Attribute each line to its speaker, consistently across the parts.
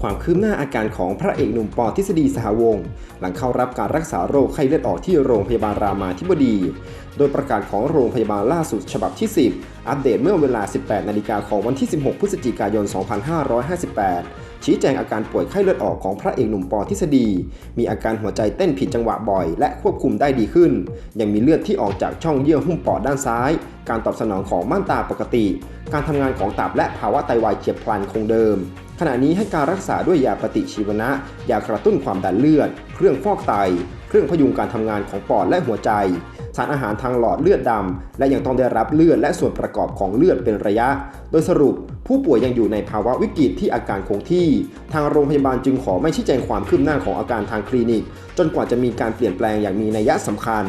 Speaker 1: ความคืบหน้าอาการของพระเอกหนุ่มปอทฤษฎีสหวงศ์หลังเข้ารับการรักษาโรคไข้เลือดออกที่โรงพยาบาลรามาธิบดี โดยประกาศของโรงพยาบาลล่าสุดฉบับที่ 10 อัปเดตเมื่อเวลา 18 นาฬิกาของวันที่ 16 พฤศจิกายน 2558 ชี้แจงอาการป่วยไข้เลือดออกของพระเอกหนุ่มปอทฤษฎี มีอาการหัวใจเต้นผิดจังหวะบ่อย และควบคุมได้ดีขึ้น ยังมีเลือดที่ออกจากช่องเยื่อหุ้มปอดด้านซ้าย การตอบสนองของม่านตาปกติ การทำงานของตับและภาวะไตวายเฉียบพลันคงเดิม ขณะนี้ให้การรักษาด้วยยาปฏิชีวนะ ยากระตุ้นความดันเลือด เครื่องฟอกไต เครื่องพยุงการทำงานของปอดและหัวใจ สารอาหารทางหลอดเลือดดำ และยังต้องได้รับเลือดและส่วนประกอบของเลือดเป็นระยะ โดยสรุปผู้ป่วยยังอยู่ในภาวะวิกฤตที่อาการคงที่ ทางโรงพยาบาลจึงขอไม่ชี้แจงความคืบหน้าของอาการทางคลินิก จนกว่าจะมีการเปลี่ยนแปลงอย่างมีนัยสำคัญ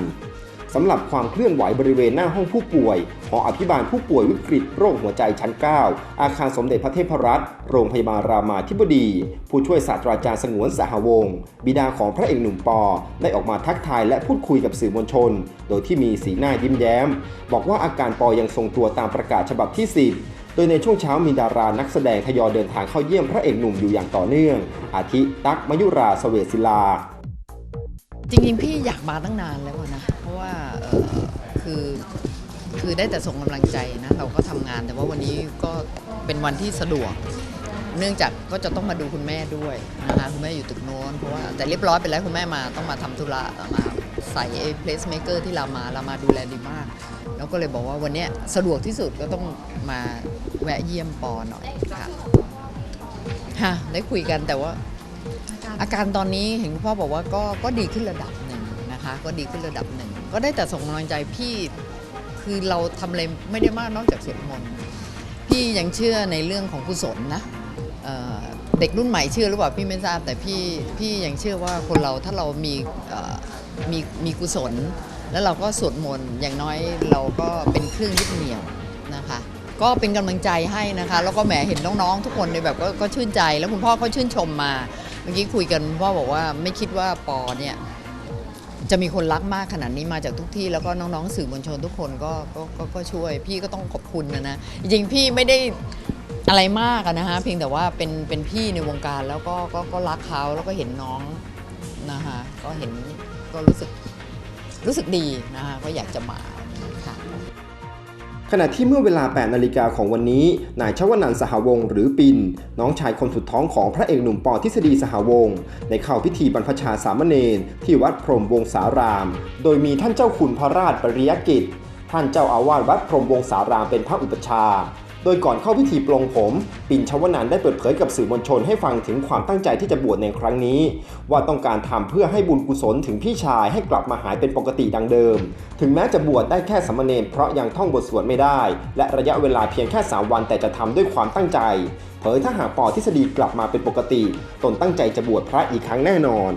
Speaker 1: สำหรับความเคลื่อนไหวบริเวณหน้าห้องผู้ป่วย หออภิบาลผู้ป่วยวิกฤตโรคหัวใจชั้น 9 อาคารสมเด็จพระเทพรัตน์โรงพยาบาลรามาธิบดี ผู้ช่วยศาสตราจารย์สงวนสหวงศ์บิดาของพระเอกหนุ่มปอ ได้ออกมาทักทายและพูดคุยกับสื่อมวลชน โดยที่มีสีหน้ายิ้มแย้ม บอกว่าอาการปอยังทรงตัวตามประกาศฉบับที่ 10โดยในช่วงเช้ามีดารานักแสดงทยอยเดินทางเข้าเยี่ยมพระเอกหนุ่มอยู่อย่างต่อเนื่อง อาทิตักมยุราสเวศิลา
Speaker 2: จริงๆ พี่อยากมาตั้งนานแล้วนะ เพราะว่าคือคือได้แต่ส่งกำลังใจนะเราก็ทำงาน แต่ว่าวันนี้ก็เป็นวันที่สะดวก เนื่องจากก็จะต้องมาดูคุณแม่ด้วยนะคะคุณแม่อยู่ตึกโน้นเพราะว่าแต่เรียบร้อยไปแล้วคุณแม่มาต้องมาทำธุระมาใส่ไอ้เพลสเมเกอร์ที่เรามาเรามาดูแลดีมากแล้วก็เลยบอกว่าวันนี้สะดวกที่สุดก็ต้องมาแวะเยี่ยมปอหน่อยค่ะค่ะได้คุยกันแต่ว่าอาการตอนนี้เห็นคุณพ่อบอกว่าก็ก็ดีขึ้นระดับหนึ่งนะคะ ก็ดีขึ้นระดับหนึ่ง ก็ได้แต่ส่งกำลังใจพี่คือเราทำอะไรไม่ได้มากนอกจากสวดมนต์พี่ยังเชื่อในเรื่องของกุศลนะเเด็กรุ่นใหม่เชื่อหรือเปล่าพี่ไม่ทราบแต่พี่พี่ยังเชื่อว่าคนเราถ้าเรามีมีมีกุศล แล้วเราก็สวดมนต์อย่างน้อยเราก็เป็นเครื่องยึดเหนี่ยวนะคะ ก็เป็นกำลังใจให้นะคะ แล้วก็แหมเห็นน้องๆทุกคนในแบบก็ก็ชื่นใจแล้วคุณพ่อก็ชื่นชมมา เมื่อกี้คุยกันพ่อบอกว่าไม่คิดว่าปอเนี่ย จะมีคนรักมากขนาดนี้มาจากทุกที่แล้วก็น้องๆสื่อมวลชนทุกคนก็ก็ก็ก็ช่วย พี่ก็ต้องขอบคุณนะนะจริงๆพี่ไม่ได้อะไรมากอะนะฮะเพียงแต่ว่าเป็นเป็นพี่ในวงการแล้วก็ก็ก็รักเขาแล้วก็เห็นน้องนะคะก็เห็นก็รู้สึกรู้สึกดีนะคะก็อยากจะมา
Speaker 1: ขณะที่เมื่อเวลา 8 นาฬิกาของวันนี้ นายชวนันสหวงศ์หรือปิน น้องชายคนสุดท้องของพระเอกหนุ่มปอทฤษฎีสหวงศ์ได้เข้าพิธีบรรพชาสามเณรที่วัดพรมวงสาราม โดยมีท่านเจ้าคุณพระราชปริยกิจ ท่านเจ้าอาวาสวัดพรมวงสารามเป็นพระอุปชา โดยก่อนเข้าพิธีปลงผม ปิ่นชวนันได้เปิดเผยกับสื่อมวลชนให้ฟังถึงความตั้งใจที่จะบวชในครั้งนี้ ว่าต้องการทำเพื่อให้บุญกุศลถึงพี่ชายให้กลับมาหายเป็นปกติดังเดิม ถึงแม้จะบวชได้แค่สามเณรเพราะยังท่องบทสวดไม่ได้ และระยะเวลาเพียงแค่ 3 วันแต่จะทำด้วยความตั้งใจ เผยถ้าหากปอทฤษฎีกลับมาเป็นปกติ ตนตั้งใจจะบวชพระอีกครั้งแน่นอน